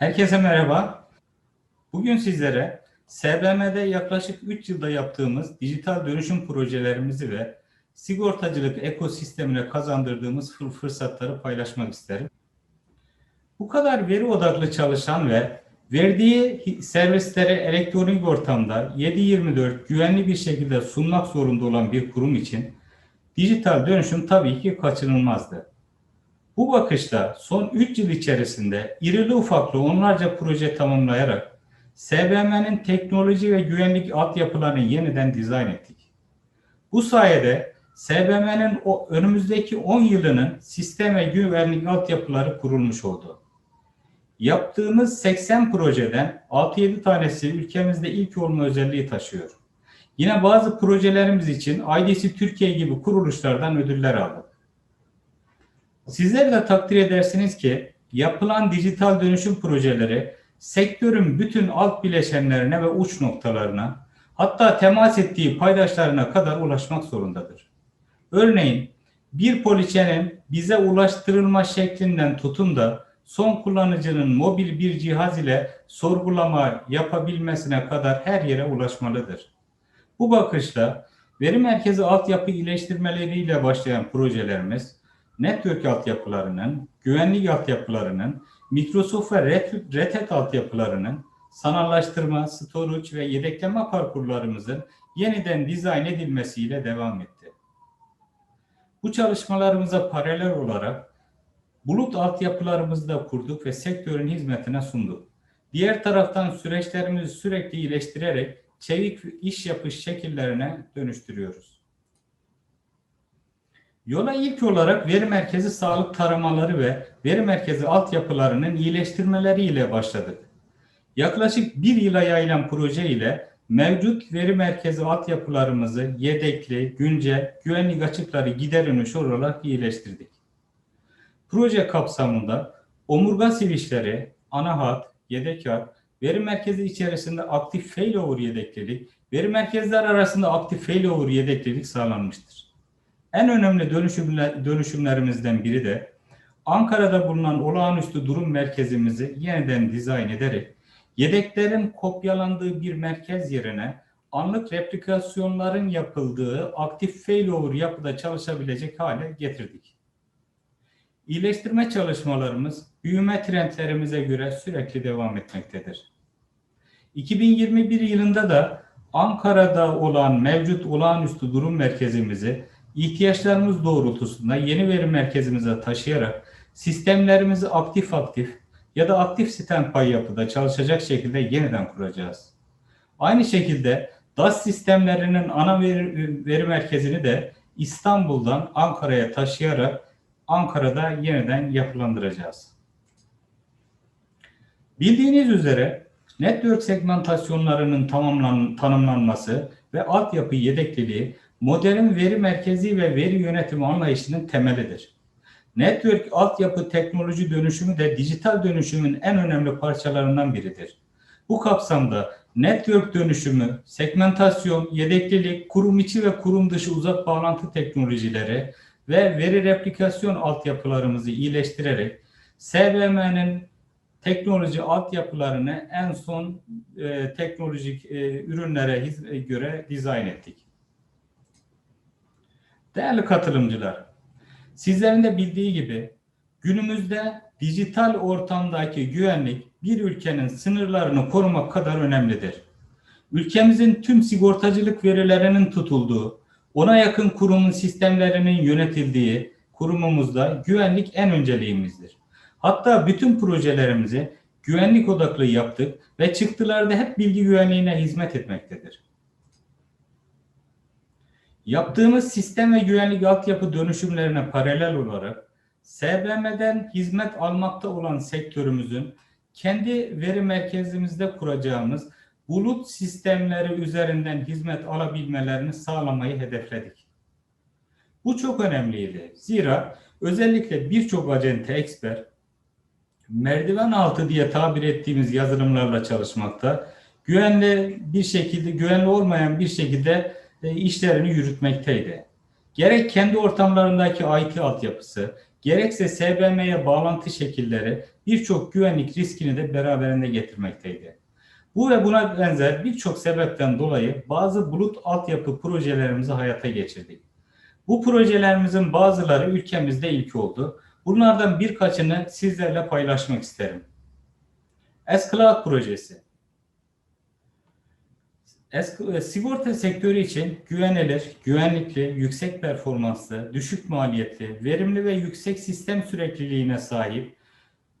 Herkese merhaba. Bugün sizlere SBM'de yaklaşık 3 yılda yaptığımız dijital dönüşüm projelerimizi ve sigortacılık ekosistemine kazandırdığımız fır- fırsatları paylaşmak isterim. Bu kadar veri odaklı çalışan ve verdiği servisleri elektronik ortamda 7/24 güvenli bir şekilde sunmak zorunda olan bir kurum için dijital dönüşüm tabii ki kaçınılmazdı. Bu bakışla son 3 yıl içerisinde irili ufaklı onlarca proje tamamlayarak SBM'nin teknoloji ve güvenlik altyapılarını yeniden dizayn ettik. Bu sayede SBM'nin önümüzdeki 10 yılının sistem ve güvenlik altyapıları kurulmuş oldu. Yaptığımız 80 projeden 6-7 tanesi ülkemizde ilk olma özelliği taşıyor. Yine bazı projelerimiz için IDC Türkiye gibi kuruluşlardan ödüller aldık. Sizler de takdir edersiniz ki yapılan dijital dönüşüm projeleri sektörün bütün alt bileşenlerine ve uç noktalarına hatta temas ettiği paydaşlarına kadar ulaşmak zorundadır. Örneğin bir poliçenin bize ulaştırılma şeklinden tutun da son kullanıcının mobil bir cihaz ile sorgulama yapabilmesine kadar her yere ulaşmalıdır. Bu bakışla veri merkezi altyapı iyileştirmeleriyle başlayan projelerimiz network altyapılarının, güvenlik altyapılarının, Microsoft ve Red, Red Hat altyapılarının, sanallaştırma, storage ve yedekleme parkurlarımızın yeniden dizayn edilmesiyle devam etti. Bu çalışmalarımıza paralel olarak bulut altyapılarımızı da kurduk ve sektörün hizmetine sunduk. Diğer taraftan süreçlerimizi sürekli iyileştirerek çevik iş yapış şekillerine dönüştürüyoruz. Yola ilk olarak veri merkezi sağlık taramaları ve veri merkezi altyapılarının iyileştirmeleriyle başladık. Yaklaşık bir yıla yayılan proje ile mevcut veri merkezi altyapılarımızı yedekli, güncel, güvenlik açıkları giderilmiş olarak iyileştirdik. Proje kapsamında omurga switchleri, ana hat, yedek hat, veri merkezi içerisinde aktif failover yedeklilik, veri merkezler arasında aktif failover yedeklilik sağlanmıştır. En önemli dönüşümler, dönüşümlerimizden biri de Ankara'da bulunan olağanüstü durum merkezimizi yeniden dizayn ederek yedeklerin kopyalandığı bir merkez yerine anlık replikasyonların yapıldığı aktif failover yapıda çalışabilecek hale getirdik. İyileştirme çalışmalarımız büyüme trendlerimize göre sürekli devam etmektedir. 2021 yılında da Ankara'da olan mevcut olağanüstü durum merkezimizi ihtiyaçlarımız doğrultusunda yeni veri merkezimize taşıyarak sistemlerimizi aktif aktif ya da aktif standby yapıda çalışacak şekilde yeniden kuracağız. Aynı şekilde DAS sistemlerinin ana veri, veri merkezini de İstanbul'dan Ankara'ya taşıyarak Ankara'da yeniden yapılandıracağız. Bildiğiniz üzere network segmentasyonlarının tamamlan, tanımlanması ve altyapı yedekliliği modern veri merkezi ve veri yönetimi anlayışının temelidir. Network altyapı teknoloji dönüşümü de dijital dönüşümün en önemli parçalarından biridir. Bu kapsamda network dönüşümü, segmentasyon, yedeklilik, kurum içi ve kurum dışı uzak bağlantı teknolojileri ve veri replikasyon altyapılarımızı iyileştirerek SBM'nin teknoloji altyapılarını en son e, teknolojik e, ürünlere göre dizayn ettik. Değerli katılımcılar, sizlerin de bildiği gibi günümüzde dijital ortamdaki güvenlik bir ülkenin sınırlarını korumak kadar önemlidir. Ülkemizin tüm sigortacılık verilerinin tutulduğu, ona yakın kurumun sistemlerinin yönetildiği kurumumuzda güvenlik en önceliğimizdir. Hatta bütün projelerimizi güvenlik odaklı yaptık ve çıktılarda hep bilgi güvenliğine hizmet etmektedir. Yaptığımız sistem ve güvenlik altyapı dönüşümlerine paralel olarak SBM'den hizmet almakta olan sektörümüzün kendi veri merkezimizde kuracağımız bulut sistemleri üzerinden hizmet alabilmelerini sağlamayı hedefledik. Bu çok önemliydi. Zira özellikle birçok acente expert merdiven altı diye tabir ettiğimiz yazılımlarla çalışmakta, güvenli bir şekilde, güvenli olmayan bir şekilde işlerini yürütmekteydi. Gerek kendi ortamlarındaki IT altyapısı, gerekse SBM'ye bağlantı şekilleri birçok güvenlik riskini de beraberinde getirmekteydi. Bu ve buna benzer birçok sebepten dolayı bazı bulut altyapı projelerimizi hayata geçirdik. Bu projelerimizin bazıları ülkemizde ilk oldu. Bunlardan birkaçını sizlerle paylaşmak isterim. S-Cloud projesi. Es- Sigorta sektörü için güvenilir, güvenlikli, yüksek performanslı, düşük maliyetli, verimli ve yüksek sistem sürekliliğine sahip,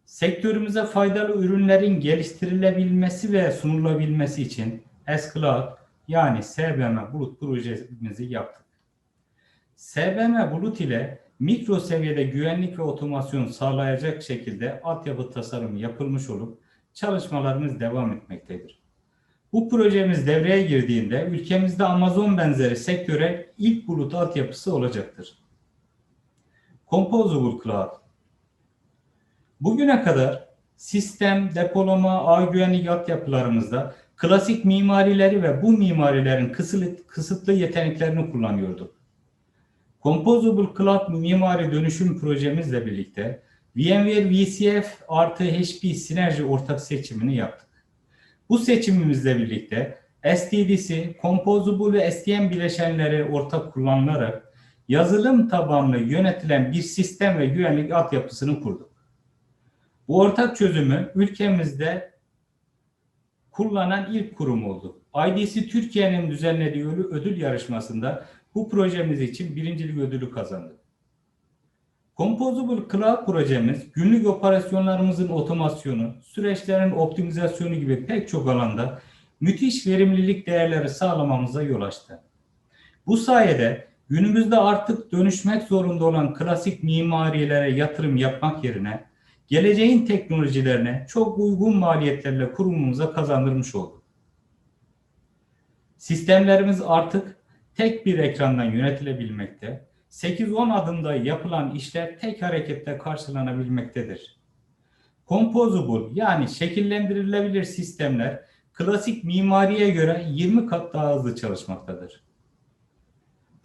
sektörümüze faydalı ürünlerin geliştirilebilmesi ve sunulabilmesi için S-Cloud yani SBM Bulut projemizi yaptık. SBM Bulut ile mikro seviyede güvenlik ve otomasyon sağlayacak şekilde altyapı tasarımı yapılmış olup çalışmalarımız devam etmektedir. Bu projemiz devreye girdiğinde ülkemizde Amazon benzeri sektöre ilk bulut altyapısı olacaktır. Composable Cloud Bugüne kadar sistem, depolama, ağ güvenlik altyapılarımızda klasik mimarileri ve bu mimarilerin kısıtlı, kısıtlı yeteneklerini kullanıyorduk. Composable Cloud mimari dönüşüm projemizle birlikte VMware VCF artı HP sinerji ortak seçimini yaptık. Bu seçimimizle birlikte STDC, Composable ve STM bileşenleri ortak kullanılarak yazılım tabanlı yönetilen bir sistem ve güvenlik altyapısını kurduk. Bu ortak çözümü ülkemizde kullanan ilk kurum oldu. IDC Türkiye'nin düzenlediği ödül yarışmasında bu projemiz için birincilik ödülü kazandı. Composable Cloud projemiz günlük operasyonlarımızın otomasyonu, süreçlerin optimizasyonu gibi pek çok alanda müthiş verimlilik değerleri sağlamamıza yol açtı. Bu sayede günümüzde artık dönüşmek zorunda olan klasik mimarilere yatırım yapmak yerine geleceğin teknolojilerine çok uygun maliyetlerle kurumumuza kazandırmış olduk. Sistemlerimiz artık tek bir ekrandan yönetilebilmekte, 8-10 adımda yapılan işler tek harekette karşılanabilmektedir. Composable yani şekillendirilebilir sistemler klasik mimariye göre 20 kat daha hızlı çalışmaktadır.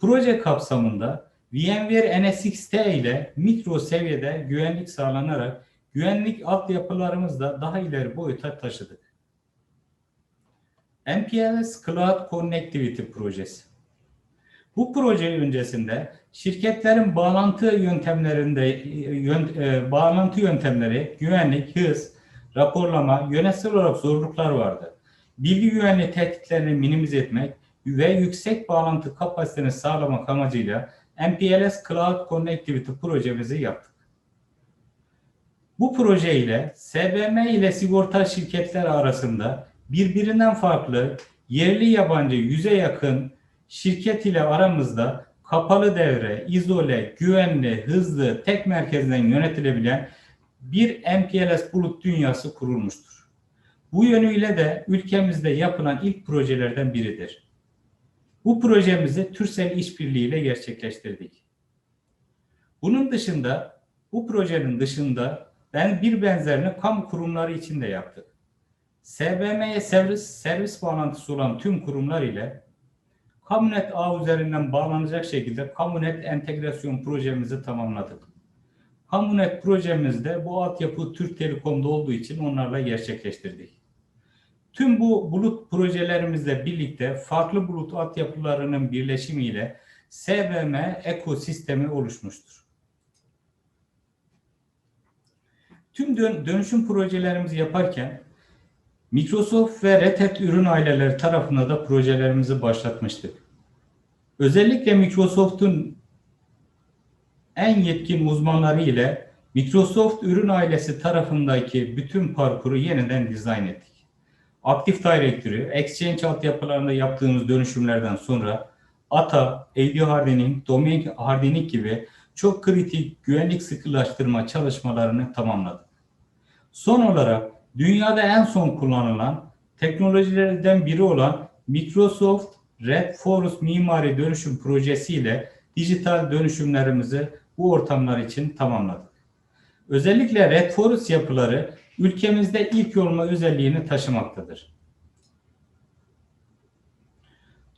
Proje kapsamında VMware NSXT ile mikro seviyede güvenlik sağlanarak güvenlik altyapılarımızı da daha ileri boyuta taşıdık. MPLS Cloud Connectivity projesi. Bu proje öncesinde şirketlerin bağlantı yöntemlerinde yön, e, bağlantı yöntemleri, güvenlik, hız, raporlama, yönetsel olarak zorluklar vardı. Bilgi güvenliği tehditlerini minimize etmek ve yüksek bağlantı kapasitesini sağlamak amacıyla MPLS Cloud Connectivity projemizi yaptık. Bu proje ile SBM ile sigorta şirketler arasında birbirinden farklı yerli yabancı yüze yakın şirket ile aramızda kapalı devre, izole, güvenli, hızlı, tek merkezden yönetilebilen bir MPLS bulut dünyası kurulmuştur. Bu yönüyle de ülkemizde yapılan ilk projelerden biridir. Bu projemizi Türsel İşbirliği ile gerçekleştirdik. Bunun dışında, bu projenin dışında ben bir benzerini kamu kurumları için de yaptık. SBM'ye servis, servis bağlantısı olan tüm kurumlar ile Kamunet ağ üzerinden bağlanacak şekilde Kamunet entegrasyon projemizi tamamladık. Kamunet projemizde bu altyapı Türk Telekom'da olduğu için onlarla gerçekleştirdik. Tüm bu bulut projelerimizle birlikte farklı bulut altyapılarının birleşimiyle SBM ekosistemi oluşmuştur. Tüm dönüşüm projelerimizi yaparken Microsoft ve Red Hat ürün aileleri tarafında da projelerimizi başlatmıştık. Özellikle Microsoft'un en yetkin uzmanları ile Microsoft ürün ailesi tarafındaki bütün parkuru yeniden dizayn ettik. Active Directory, Exchange altyapılarında yaptığımız dönüşümlerden sonra ATA, AD Hardening, Domain Hardening gibi çok kritik güvenlik sıkılaştırma çalışmalarını tamamladık. Son olarak dünyada en son kullanılan teknolojilerden biri olan Microsoft Red Forest Mimari Dönüşüm Projesi ile dijital dönüşümlerimizi bu ortamlar için tamamladık. Özellikle Red Forest yapıları ülkemizde ilk olma özelliğini taşımaktadır.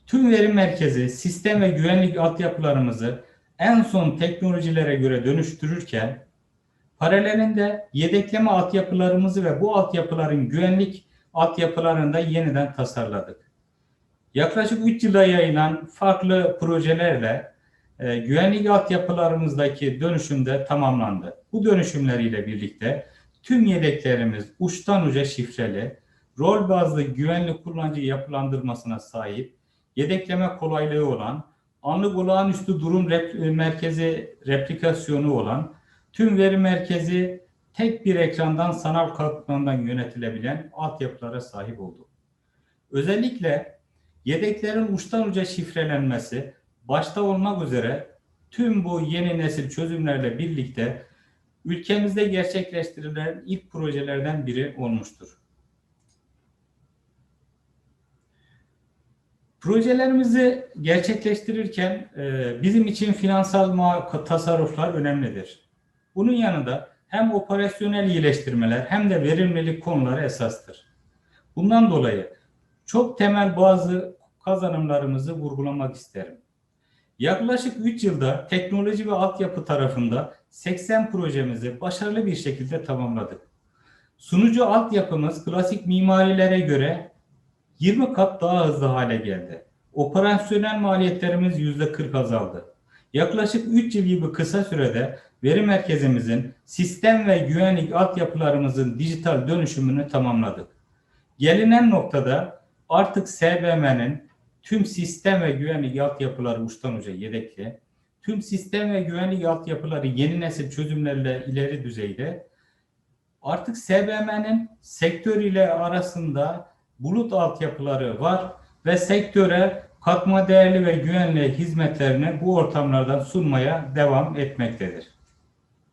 Tüm veri merkezi, sistem ve güvenlik altyapılarımızı en son teknolojilere göre dönüştürürken paralelinde yedekleme altyapılarımızı ve bu altyapıların güvenlik altyapılarını da yeniden tasarladık. Yaklaşık 3 yıla yayılan farklı projelerle e, güvenlik altyapılarımızdaki dönüşüm de tamamlandı. Bu dönüşümleriyle birlikte tüm yedeklerimiz uçtan uca şifreli, rol bazlı güvenlik kullanıcı yapılandırmasına sahip, yedekleme kolaylığı olan, anlık olağanüstü durum rep- merkezi replikasyonu olan, tüm veri merkezi tek bir ekrandan sanal katmandan yönetilebilen altyapılara sahip oldu. Özellikle yedeklerin uçtan uca şifrelenmesi başta olmak üzere tüm bu yeni nesil çözümlerle birlikte ülkemizde gerçekleştirilen ilk projelerden biri olmuştur. Projelerimizi gerçekleştirirken e, bizim için finansal tasarruflar önemlidir. Bunun yanında hem operasyonel iyileştirmeler hem de verimlilik konuları esastır. Bundan dolayı çok temel bazı kazanımlarımızı vurgulamak isterim. Yaklaşık 3 yılda teknoloji ve altyapı tarafında 80 projemizi başarılı bir şekilde tamamladık. Sunucu altyapımız klasik mimarilere göre 20 kat daha hızlı hale geldi. Operasyonel maliyetlerimiz %40 azaldı. Yaklaşık 3 yıl gibi kısa sürede veri merkezimizin sistem ve güvenlik altyapılarımızın dijital dönüşümünü tamamladık. Gelinen noktada artık SBM'nin tüm sistem ve güvenlik altyapıları uçtan uca yedekli, tüm sistem ve güvenlik altyapıları yeni nesil çözümlerle ileri düzeyde, artık SBM'nin sektör ile arasında bulut altyapıları var ve sektöre katma değerli ve güvenli hizmetlerini bu ortamlardan sunmaya devam etmektedir.